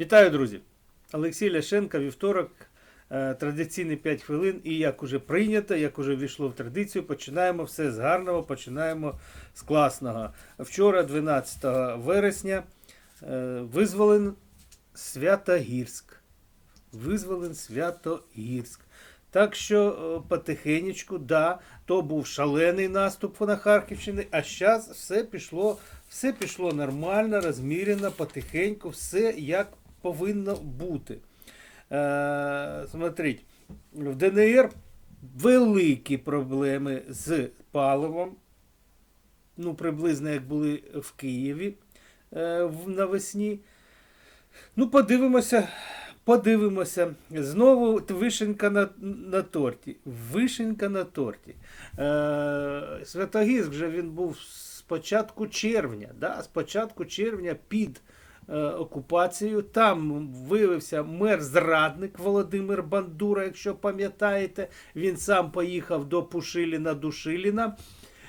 Вітаю, друзі! Олексій Ляшенко, вівторок, е, традиційні 5 хвилин. І як уже прийнято, як уже війшло в традицію, починаємо все з гарного, починаємо з класного. Вчора, 12 вересня, е, визволен Святогірськ. Визволен Святогірськ. Так що е, потихенечку, да, то був шалений наступ на Харківщині, а зараз все пішло, все пішло нормально, розмірено, потихеньку, все як повинно бути. Е, смотрите, в ДНР великі проблеми з паливом. Ну, приблизно як були в Києві е, навесні. Ну, подивимося, подивимося. Знову вишенька на, на торті. Вишенька на торті. Е, Святогірськ вже він був з початку червня. Да? З початку червня під е, окупацією. Там виявився мер-зрадник Володимир Бандура, якщо пам'ятаєте. Він сам поїхав до Пушиліна Душиліна.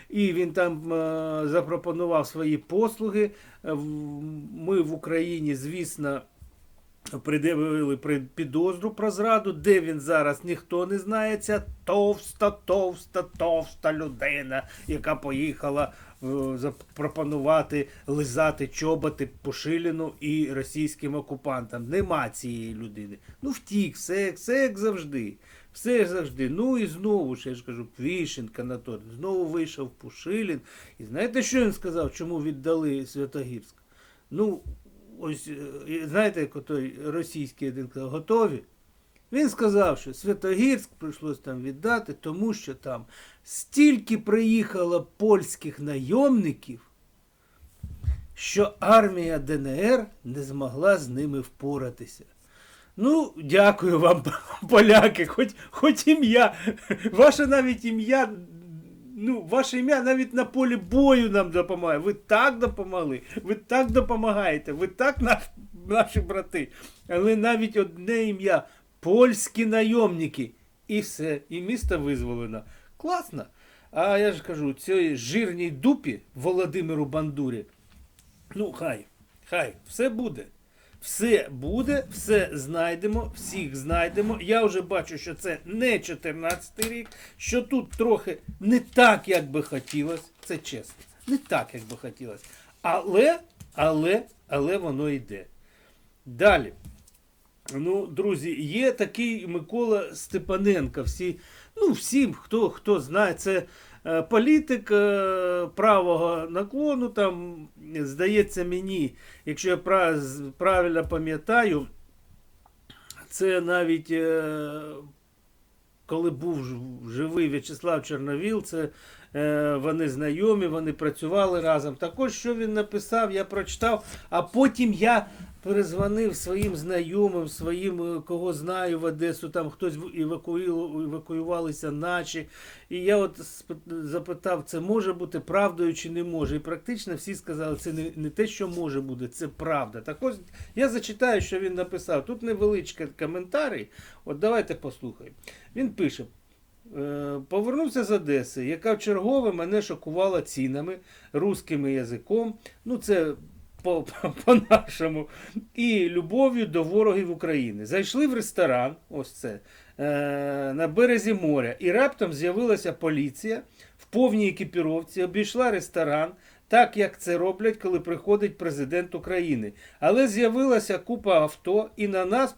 І він там е, запропонував свої послуги. Е, Ми в Україні, звісно, пред'явили при- підозру про зраду. Де він зараз, ніхто не знає. Ця товста, товста, товста людина, яка поїхала е, запропонувати лизати чоботи Пушиліну і російським окупантам. Нема цієї людини. Ну, втік, все, все як завжди. Все завжди. Ну і знову ж я ж кажу, Вішенка на торт. Знову вийшов Пушилін. І знаєте, що він сказав, чому віддали Святогірськ? Ну, ось е, знаєте, як той російський один казав, готові? Він сказав, що Святогірськ прийшлось там віддати, тому що там стільки приїхало польських найомників, що армія ДНР не змогла з ними впоратися. Ну, дякую вам, поляки, хоч, хоч ім'я. Ваше навіть ім'я. Ну, ваше ім'я навіть на полі бою нам допомагає. Ви так допомогли, ви так допомагаєте, ви так наш, наші брати. Але навіть одне ім'я польські найомники. І все, і місто визволено. Класно. А я ж кажу, цій жирній дупі Володимиру Бандурі. Ну, хай, хай, все буде. Все буде, все знайдемо, всіх знайдемо. Я вже бачу, що це не 14 рік, що тут трохи не так, як би хотілося. Це чесно. Не так, як би хотілося. Але, але, але воно йде. Далі. Ну, друзі, є такий Микола Степаненко. Всі, ну, всім, хто, хто знає, це політик е, правого наклону. Там, здається мені, якщо я правильно пам'ятаю, це навіть е, коли був живий В'ячеслав Чорновіл, це е, вони знайомі, вони працювали разом. Також, що він написав, я прочитав, а потім я перезвонив своїм знайомим, своїм, е, кого знаю в Одесу, там хтось в- евакуювалися наші. І я от запитав, це може бути правдою чи не може. І практично всі сказали, це не, не те, що може бути, це правда. Так ось я зачитаю, що він написав. Тут невеличкий коментарій. От давайте послухаємо. Він пише. Е, Повернувся з Одеси, яка вчергове мене шокувала цінами, русским язиком, ну це по- по- по-нашому, і любов'ю до ворогів України. Зайшли в ресторан, ось це, е, на березі моря, і раптом з'явилася поліція в повній екіпіровці, обійшла ресторан, так як це роблять, коли приходить президент України. Але з'явилася купа авто, і на нас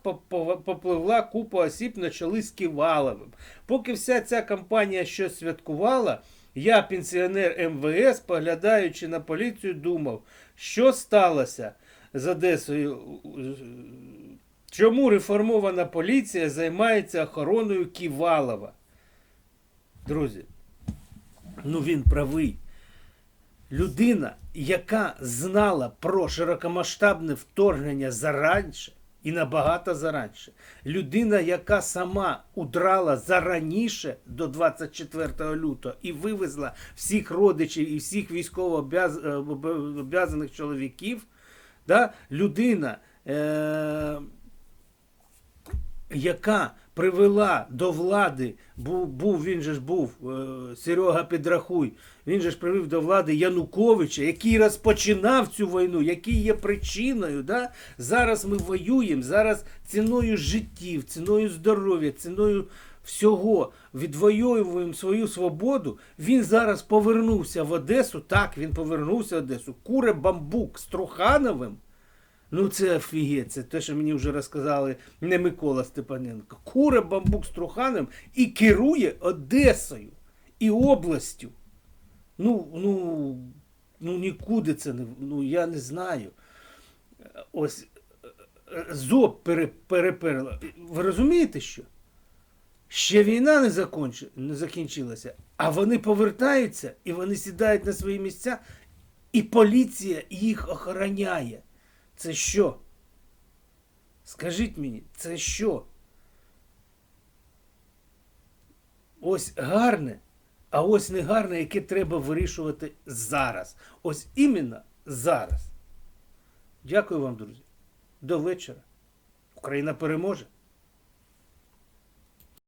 попливла купа осіб на чолі з Ківаловим. Поки вся ця компанія щось святкувала, я, пенсіонер МВС, поглядаючи на поліцію, думав, що сталося з Одесою. Чому реформована поліція займається охороною Ківалова? Друзі, ну він правий. Людина, яка знала про широкомасштабне вторгнення заранше і набагато заранше. Людина, яка сама удрала зараніше до 24 лютого і вивезла всіх родичів і всіх військово-об'язаних чоловіків. Да? Людина, е- яка привела до влади, був, був він же ж був е, Серега Підрахуй, він же ж привів до влади Януковича, який розпочинав цю війну, який є причиною. Да? Зараз ми воюємо, зараз ціною життів, ціною здоров'я, ціною всього відвоюємо свою свободу. Він зараз повернувся в Одесу. Так, він повернувся в Одесу. Куре бамбук з Трухановим. Ну, це офігеть, це те, що мені вже розказали не Микола Степаненко. Куре бамбук з Труханем і керує Одесою і областю. Ну, ну, ну нікуди це не. Ну, я не знаю. Ось е, е, зоб пере, переперла. Ви розумієте що? Ще війна не, закончи, не закінчилася, а вони повертаються і вони сідають на свої місця, і поліція їх охороняє. Це що? Скажіть мені, це що? Ось гарне, а ось не гарне, яке треба вирішувати зараз. Ось іменно зараз. Дякую вам, друзі. До вечора. Україна переможе.